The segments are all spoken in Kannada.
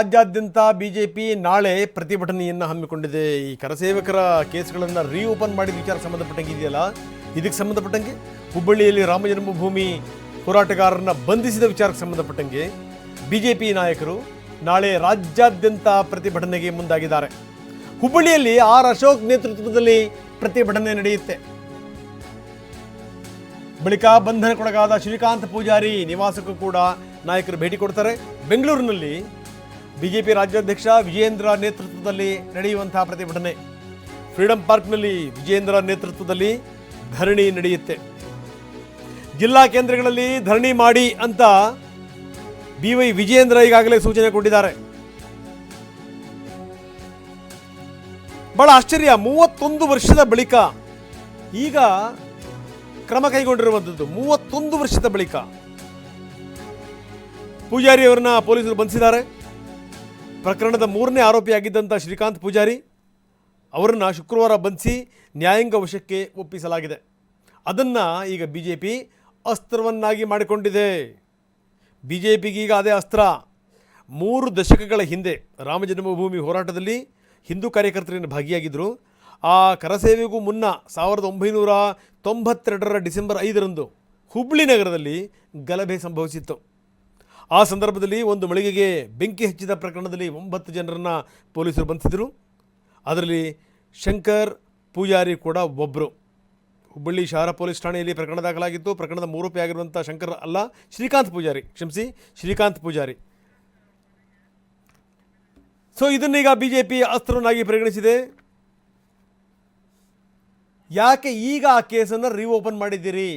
ರಾಜ್ಯಾದ್ಯಂತ ಬಿಜೆಪಿ ನಾಳೆ ಪ್ರತಿಭಟನೆಯನ್ನು ಹಮ್ಮಿಕೊಂಡಿದೆ. ಈ ಕರಸೇವಕರ ಕೇಸ್ಗಳನ್ನು ರೀಓಪನ್ ಮಾಡಿದ ವಿಚಾರ ಸಂಬಂಧಪಟ್ಟಂಗೆ ಇದೆಯಲ್ಲ? ಇದಕ್ಕೆ ಸಂಬಂಧಪಟ್ಟಂಗೆ? ಹುಬ್ಬಳ್ಳಿಯಲ್ಲಿ ರಾಮ ಜನ್ಮಭೂಮಿ ಹೋರಾಟಗಾರರನ್ನ ಬಂಧಿಸಿದ ವಿಚಾರಕ್ಕೆ ಸಂಬಂಧಪಟ್ಟಂಗೆ ಬಿಜೆಪಿ ನಾಯಕರು ನಾಳೆ ರಾಜ್ಯಾದ್ಯಂತ ಪ್ರತಿಭಟನೆಗೆ ಮುಂದಾಗಿದ್ದಾರೆ. ಹುಬ್ಬಳ್ಳಿಯಲ್ಲಿ ಆರ್ ಅಶೋಕ್ ನೇತೃತ್ವದಲ್ಲಿ ಪ್ರತಿಭಟನೆ ನಡೆಯುತ್ತೆ. ಬಳಿಕ ಬಂಧನಕ್ಕೊಳಗಾದ ಶ್ರೀಕಾಂತ್ ಪೂಜಾರಿ ನಿವಾಸಕ್ಕೂ ಕೂಡ ನಾಯಕರು ಭೇಟಿ ಕೊಡ್ತಾರೆ. ಬೆಂಗಳೂರಿನಲ್ಲಿ ಬಿಜೆಪಿ ರಾಜ್ಯಾಧ್ಯಕ್ಷ ವಿಜೇಂದ್ರ ನೇತೃತ್ವದಲ್ಲಿ ನಡೆಯುವಂತಹ ಪ್ರತಿಭಟನೆ. ಫ್ರೀಡಂ ಪಾರ್ಕ್ನಲ್ಲಿ ವಿಜೇಂದ್ರ ನೇತೃತ್ವದಲ್ಲಿ ಧರಣಿ ನಡೆಯುತ್ತೆ. ಜಿಲ್ಲಾ ಕೇಂದ್ರಗಳಲ್ಲಿ ಧರಣಿ ಮಾಡಿ ಅಂತ ಬಿ ವೈ ವಿಜೇಂದ್ರ ಈಗಾಗಲೇ ಸೂಚನೆ ಕೊಟ್ಟಿದ್ದಾರೆ. ಬಹಳ ಆಶ್ಚರ್ಯ, ಮೂವತ್ತೊಂದು ವರ್ಷದ ಬಳಿಕ ಈಗ ಕ್ರಮ ಕೈಗೊಂಡಿರುವಂಥದ್ದು. ಮೂವತ್ತೊಂದು ವರ್ಷದ ಬಳಿಕ. ಪೂಜಾರಿ ಅವರನ್ನ ಪೊಲೀಸರು ಬಂಧಿಸಿದ್ದಾರೆ. ಪ್ರಕರಣದ ಮೂರನೇ ಆರೋಪಿಯಾಗಿದ್ದಂಥ ಶ್ರೀಕಾಂತ್ ಪೂಜಾರಿ ಅವರನ್ನು ಶುಕ್ರವಾರ ಬಂಧಿಸಿ ನ್ಯಾಯಾಂಗ ವಶಕ್ಕೆ ಒಪ್ಪಿಸಲಾಗಿದೆ. ಅದನ್ನು ಈಗ ಬಿ ಜೆ ಪಿ ಅಸ್ತ್ರವನ್ನಾಗಿ ಮಾಡಿಕೊಂಡಿದೆ. ಬಿ ಜೆ ಪಿಗೀಗ ಅದೇ ಅಸ್ತ್ರ. ಮೂರು ದಶಕಗಳ ಹಿಂದೆ ರಾಮ ಜನ್ಮಭೂಮಿ ಹೋರಾಟದಲ್ಲಿ ಹಿಂದೂ ಕಾರ್ಯಕರ್ತರನ್ನು ಭಾಗಿಯಾಗಿದ್ದರು ಆ ಕರಸೇವೆಗೂ ಮುನ್ನ ಸಾವಿರದ ಒಂಬೈನೂರ ತೊಂಬತ್ತೆರಡರ ಡಿಸೆಂಬರ್ ಐದರಂದು ಹುಬ್ಳಿ ನಗರದಲ್ಲಿ ಗಲಭೆ ಸಂಭವಿಸಿತ್ತು. ಆ ಸಂದರ್ಭದಲ್ಲಿ ಒಂದು ಮಳಿಗೆಗೆ ಬೆಂಕಿ ಹಚ್ಚಿದ ಪ್ರಕರಣದಲ್ಲಿ ಒಂಬತ್ತು ಜನರನ್ನು ಪೊಲೀಸರು ಬಂಧಿಸಿದರು. ಅದರಲ್ಲಿ ಶಂಕರ್ ಪೂಜಾರಿ ಕೂಡ ಒಬ್ಬರು ಹುಬ್ಬಳ್ಳಿ ಶಹರ ಪೊಲೀಸ್ ಠಾಣೆಯಲ್ಲಿ ಪ್ರಕರಣ ದಾಖಲಾಗಿತ್ತು. ಪ್ರಕರಣದ ಮೂರೂಪಿ ಆಗಿರುವಂಥ ಶಂಕರ್ ಅಲ್ಲ, ಶ್ರೀಕಾಂತ್ ಪೂಜಾರಿ, ಕ್ಷಮಿಸಿ, ಶ್ರೀಕಾಂತ್ ಪೂಜಾರಿ. ಸೊ ಇದನ್ನೀಗ ಬಿ ಜೆ ಪಿ ಅಸ್ತ್ರವನ್ನಾಗಿ ಪರಿಗಣಿಸಿದೆ. ಯಾಕೆ ಈಗ ಆ ಕೇಸನ್ನು ರೀಓಪನ್ ಮಾಡಿದ್ದೀರಿ?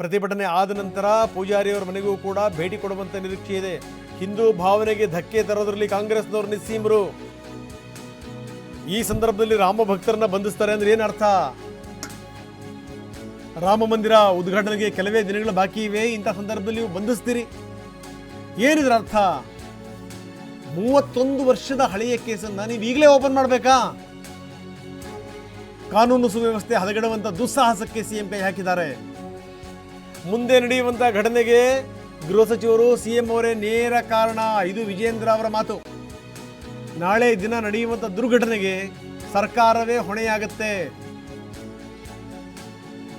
ಪ್ರತಿಭಟನೆ ಆದ ನಂತರ ಪೂಜಾರಿಯವರ ಮನೆಗೂ ಕೂಡ ಭೇಟಿ ಕೊಡುವಂತ ನಿರೀಕ್ಷೆ ಇದೆ. ಹಿಂದೂ ಭಾವನೆಗೆ ಧಕ್ಕೆ ತರೋದ್ರಲ್ಲಿ ಕಾಂಗ್ರೆಸ್ನವರು ನಿಸ್ಸೀಮರು. ಈ ಸಂದರ್ಭದಲ್ಲಿ ರಾಮ ಭಕ್ತರನ್ನ ಬಂಧಿಸ್ತಾರೆ ಅಂದ್ರೆ ಏನರ್ಥ ರಾಮ ಮಂದಿರ ಉದ್ಘಾಟನೆಗೆ ಕೆಲವೇ ದಿನಗಳು ಬಾಕಿ ಇವೆ. ಇಂಥ ಸಂದರ್ಭದಲ್ಲಿ ಬಂಧಿಸ್ತೀರಿ. ಏನಿದ್ರ ಅರ್ಥ? ಮೂವತ್ತೊಂದು ವರ್ಷದ ಹಳೆಯ ಕೇಸನ್ನ ನೀವು ಈಗಲೇ ಓಪನ್ ಮಾಡಬೇಕಾ? ಕಾನೂನು ಸುವ್ಯವಸ್ಥೆ ಹದಗೆಡುವಂತ ದುಸ್ಸಾಹಸಕ್ಕೆ ಸಿಎಂ ಕೈ ಹಾಕಿದ್ದಾರೆ. ಮುಂದೆ ನಡೆಯುವಂತಹ ಘಟನೆಗೆ ಗೃಹ ಸಚಿವರು ಸಿಎಂ ಅವರೇ ನೇರ ಕಾರಣ. ಇದು ವಿಜೇಂದ್ರ ಅವರ ಮಾತು. ನಾಳೆ ದಿನ ನಡೆಯುವಂಥ ದುರ್ಘಟನೆಗೆ ಸರ್ಕಾರವೇ ಹೊಣೆಯಾಗತ್ತೆ.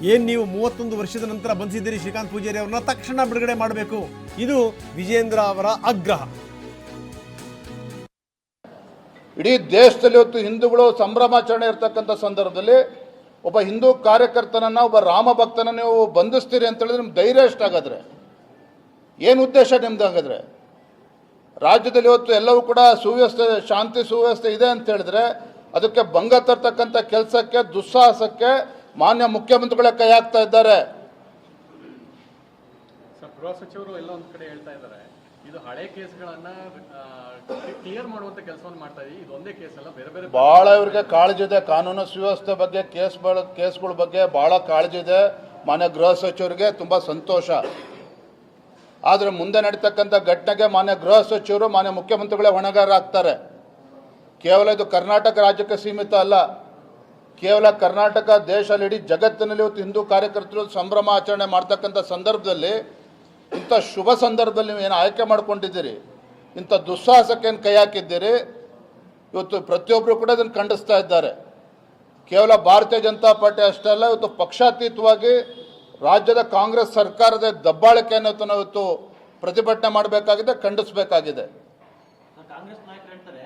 ಏನ್ ನೀವು ಮೂವತ್ತೊಂದು ವರ್ಷದ ನಂತರ ಬಂದಿದ್ದೀರಿ ಶ್ರೀಕಾಂತ್ ಪೂಜಾರಿ ಅವ್ರನ್ನ, ತಕ್ಷಣ ಬಿಡುಗಡೆ ಮಾಡಬೇಕು. ಇದು ವಿಜೇಂದ್ರ ಅವರ ಆಗ್ರಹ. ಇಡೀ ದೇಶದಲ್ಲಿ ಇವತ್ತು ಹಿಂದೂಗಳು ಸಂಭ್ರಮಾಚರಣೆ ಇರತಕ್ಕಂಥ ಸಂದರ್ಭದಲ್ಲಿ ಒಬ್ಬ ಹಿಂದೂ ಕಾರ್ಯಕರ್ತನನ್ನ, ಒಬ್ಬ ರಾಮ ಭಕ್ತನ ನೀವು ಬಂಧಿಸ್ತೀರಿ ಅಂತ ಹೇಳಿದ್ರೆ ನಿಮ್ಗೆ ಧೈರ್ಯ ಎಷ್ಟಾಗಾದ್ರೆ ಏನು ಉದ್ದೇಶ ನಿಮ್ದು ಹಾಗಾದ್ರೆ? ರಾಜ್ಯದಲ್ಲಿ ಇವತ್ತು ಎಲ್ಲವೂ ಕೂಡ ಸುವ್ಯವಸ್ಥೆ, ಶಾಂತಿ ಸುವ್ಯವಸ್ಥೆ ಇದೆ ಅಂತ ಹೇಳಿದ್ರೆ ಅದಕ್ಕೆ ಭಂಗ ತರ್ತಕ್ಕಂಥ ಕೆಲಸಕ್ಕೆ, ದುಸ್ಸಾಹಸಕ್ಕೆ ಮಾನ್ಯ ಮುಖ್ಯಮಂತ್ರಿಗಳೇ ಕೈ ಹಾಕ್ತಾ ಇದ್ದಾರೆ. ಇದು ಹಳೆ ಕೇಸ್ಗಳನ್ನ ಕ್ಲಿಯರ್ ಮಾಡುವಂತ ಕೆಲಸವನ್ನು ಮಾಡ್ತಾ ಇದೀವಿ. ಇದು ಒಂದೇ ಕೇಸ್ ಅಲ್ಲ ಬೇರೆ ಬೇರೆ ಬಹಳ ಇವ್ರಿಗೆ ಕಾಳಜಿ ಇದೆ. ಕಾನೂನು ಸುವ್ಯವಸ್ಥೆ ಬಗ್ಗೆ, ಕೇಸ್ ಕೇಸ್ಗಳ ಬಗ್ಗೆ ಬಹಳ ಕಾಳಜಿ ಇದೆ. ಮಾನ್ಯ ಗೃಹ ಸಚಿವರಿಗೆ ತುಂಬಾ ಸಂತೋಷ. ಆದರೆ ಮುಂದೆ ನಡೀತಕ್ಕಂಥ ಘಟನೆಗೆ ಮಾನ್ಯ ಗೃಹ ಸಚಿವರು, ಮಾನ್ಯ ಮುಖ್ಯಮಂತ್ರಿಗಳೇ ಹೊಣೆಗಾರ ಆಗ್ತಾರೆ. ಕೇವಲ ಇದು ಕರ್ನಾಟಕ ರಾಜ್ಯಕ್ಕೆ ಸೀಮಿತ ಅಲ್ಲ. ಕೇವಲ ಕರ್ನಾಟಕ ದೇಶದಲ್ಲಿ ಇಡೀ ಜಗತ್ತಿನಲ್ಲಿ ಇವತ್ತು ಹಿಂದೂ ಕಾರ್ಯಕರ್ತರು ಸಂಭ್ರಮ ಆಚರಣೆ ಮಾಡ್ತಕ್ಕಂಥ ಸಂದರ್ಭದಲ್ಲಿ ಇಂಥ ಶುಭ ಸಂದರ್ಭದಲ್ಲಿ ನೀವು ಏನು ಆಯ್ಕೆ ಮಾಡ್ಕೊಂಡಿದ್ದೀರಿ? ಇಂಥ ದುಸ್ಸಾಹಸಕ್ಕೆ ಏನು ಕೈ ಹಾಕಿದ್ದೀರಿ? ಇವತ್ತು ಪ್ರತಿಯೊಬ್ಬರು ಕೂಡ ಅದನ್ನು ಖಂಡಿಸ್ತಾ ಇದ್ದಾರೆ. ಕೇವಲ ಭಾರತೀಯ ಜನತಾ ಪಾರ್ಟಿ ಅಷ್ಟೇ ಅಲ್ಲ, ಇವತ್ತು ಪಕ್ಷಾತೀತವಾಗಿ ರಾಜ್ಯದ ಕಾಂಗ್ರೆಸ್ ಸರ್ಕಾರದ ದಬ್ಬಾಳಿಕೆಯನ್ನು ಇವತ್ತು ನಾವು ಇವತ್ತು ಪ್ರತಿಭಟನೆ ಮಾಡಬೇಕಾಗಿದೆ, ಖಂಡಿಸಬೇಕಾಗಿದೆ. ಕಾಂಗ್ರೆಸ್ ನಾಯಕರು ಹೇಳ್ತಾರೆ